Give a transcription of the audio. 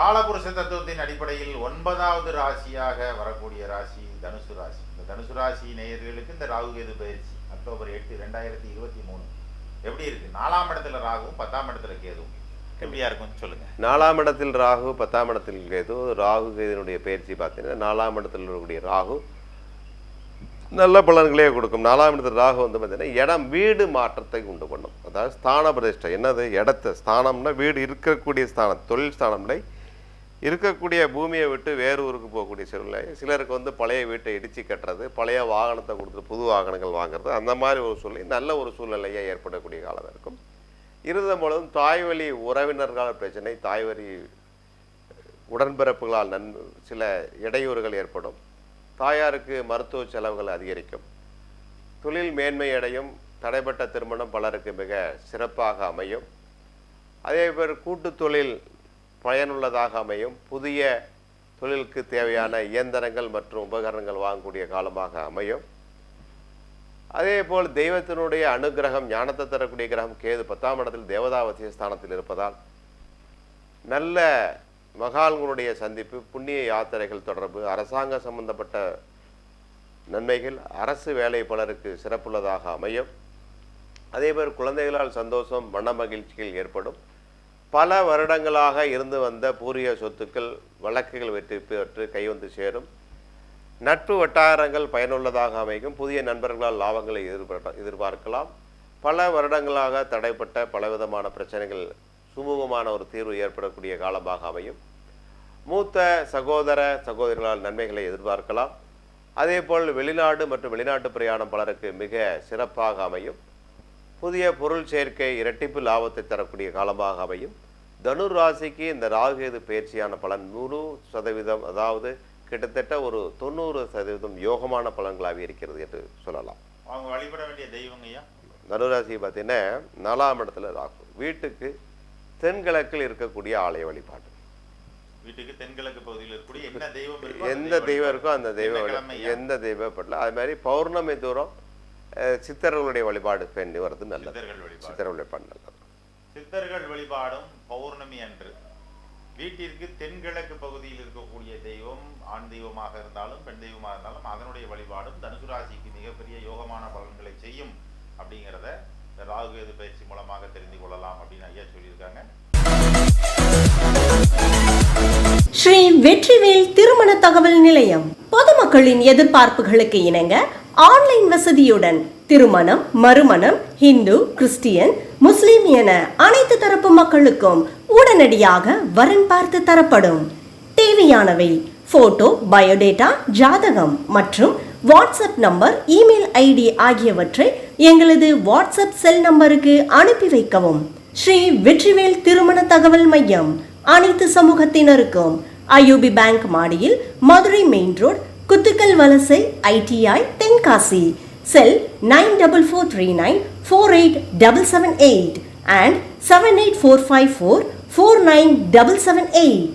காலபுருஷ தத்துவத்தின் அடிப்படையில் ஒன்பதாவது ராசியாக வரக்கூடிய ராசி தனுசு ராசி. இந்த தனுசு ராசி நேயர்களுக்கு இந்த ராகு கேது பயிற்சி அக்டோபர் எட்டு ரெண்டாயிரத்தி இருபத்தி மூணு. எப்படி இருக்கு? நாலாம் இடத்துல ராகுவும் பத்தாம் இடத்துல கேதுவும். எப்படியா இருக்கும் சொல்லுங்க. நாலாம் இடத்தில் ராகு பத்தாம் இடத்தில் கேது. ராகு கேதுனுடைய பயிற்சி பார்த்தீங்கன்னா நாலாம் இடத்தில் இருக்கக்கூடிய ராகு நல்ல பலன்களே கொடுக்கும். நாலாம் இடத்துல ராகு வந்து பார்த்தீங்கன்னா இடம் வீடு மாற்றத்தை உண்டு பண்ணும். அதாவது ஸ்தான பிரதிஷ்டை. என்னது? இடத்த. ஸ்தானம்னா வீடு இருக்கக்கூடிய ஸ்தானம் தொழில் ஸ்தானம்ல இருக்கக்கூடிய பூமியை விட்டு வேறு ஊருக்கு போகக்கூடிய சூழ்நிலை. சிலருக்கு வந்து பழைய வீட்டை இடித்து கட்டுறது பழைய வாகனத்தை கொடுத்துட்டு புது வாகனங்கள் வாங்குறது அந்த மாதிரி ஒரு சூழ்நிலை நல்ல ஒரு சூழ்நிலையாக ஏற்படக்கூடிய காலம் இருக்கும். இருந்த பொழுதும் தாய்வழி உறவினர்களால் பிரச்சனை தாய்வழி உடன்பிறப்புகளால் நன் சில இடையூறுகள் ஏற்படும். தாயாருக்கு மருத்துவ செலவுகள் அதிகரிக்கும். தொழில் மேன்மை அடையும் தடைப்பட்ட திருமணம் பலருக்கு மிக சிறப்பாக அமையும். அதே பேர் கூட்டு தொழில் பயனுள்ளதாக அமையும். புதிய தொழிலுக்கு தேவையான இயந்திரங்கள் மற்றும் உபகரணங்கள் வாங்கக்கூடிய காலமாக அமையும். அதே போல் தெய்வத்தினுடைய அனுகிரகம் ஞானத்தை தரக்கூடிய கிரகம் கேது பத்தாம் இடத்தில் தேவதாவசிய ஸ்தானத்தில் இருப்பதால் நல்ல மகான்களுடைய சந்திப்பு புண்ணிய யாத்திரைகள் தொடர்பு அரசாங்க சம்பந்தப்பட்ட நன்மைகள் அரசு வேலை பலருக்கு சிறப்புள்ளதாக அமையும். அதேபோல் குழந்தைகளால் சந்தோஷம் மன மகிழ்ச்சிகள் ஏற்படும். பல வருடங்களாக இருந்து வந்த பூரிய சொத்துக்கள் வழக்குகள் வெற்றி பெற்று கைவந்து சேரும். நட்பு வட்டாரங்கள் பயனுள்ளதாக அமையும். புதிய நண்பர்களால் லாபங்களை எதிர்பார்க்கலாம். பல வருடங்களாக தடைப்பட்ட பலவிதமான பிரச்சனைகள் சுமூகமான ஒரு தீர்வு ஏற்படக்கூடிய காலமாக அமையும். மூத்த சகோதர சகோதரிகளால் நன்மைகளை எதிர்பார்க்கலாம். அதேபோல் வெளிநாடு மற்றும் வெளிநாட்டு பிரயாணம் பலருக்கு மிக சிறப்பாக அமையும். புதிய பொருள் சேர்க்கை இரட்டிப்பு லாபத்தை தரக்கூடிய காலமாக அமையும். தனுர் ராசிக்கு இந்த ராகுகேது பயிற்சியான பலன் நூறு சதவீதம் அதாவது கிட்டத்தட்ட ஒரு தொண்ணூறு சதவீதம் யோகமான பலன்களாக இருக்கிறது என்று சொல்லலாம். அவங்க வழிபட வேண்டிய தெய்வங்க ஐயா? தனுராசி பார்த்தீங்கன்னா நாலாம் இடத்துல ராகு. வீட்டுக்கு தென்கிழக்கில் இருக்கக்கூடிய ஆலய வழிபாடு. வீட்டுக்கு தென்கிழக்கு பகுதியில் இருக்கக்கூடிய என்ன தெய்வம் எந்த தெய்வம் இருக்கோ அந்த தெய்வ என்ன வழி- கிழமை ஐயா? எந்த தெய்வப்படல அது மாதிரி பௌர்ணமி தூரம் சித்தர்களுடைய வழிபாடு பெண்ணி வர்றது நல்லது. சித்தர்கள் வழிபாடு. நல்லது. சித்தர்கள் வழிபாடும் பௌர்ணமி அன்று. வீட்டிற்கு தென்கிழக்கு பகுதியில் இருக்கக்கூடிய தெய்வம் ஆண் தெய்வமாக இருந்தாலும் பெண் தெய்வமாக இருந்தாலும் அதனுடைய வழிபாடும் தனுசு ராசிக்கு மிகப்பெரிய யோகமான பலன்களை செய்யும் அப்படிங்கிறத இந்த ராகு கேது பயிற்சி மூலமாக தெரிந்து கொள்ளலாம் அப்படின்னு ஐயா சொல்லியிருக்காங்க. ஸ்ரீ வெற்றிவேல் திருமண தகவல் நிலையம். பொதுமக்களின் எதிர்பார்ப்புகளுக்கு இணங்க ஆன்லைன் வசதியுடன் திருமணம் மறுமணம் இந்து கிறிஸ்டியன் முஸ்லிம் என அனைத்து தரப்பு மக்களுக்கும் உடனடியாக வரன் பார்த்து தரப்படும். தேவையானவை போட்டோ பயோடேட்டா ஜாதகம் மற்றும் வாட்ஸ்அப் நம்பர் இமெயில் ஐடி ஆகியவற்றை எங்களது வாட்ஸ்அப் செல் நம்பருக்கு அனுப்பி வைக்கவும். ஸ்ரீ வெற்றிவேல் திருமண தகவல் மையம் அனைத்து சமூகத்தினருக்கும் ஐயூபி பேங்க் மாடியில் மதுரை main road குத்துக்கல் வலசை ITI Tenkasi cell nine double four three nine four eight double seven eight and seven eight four five four four nine double seven eight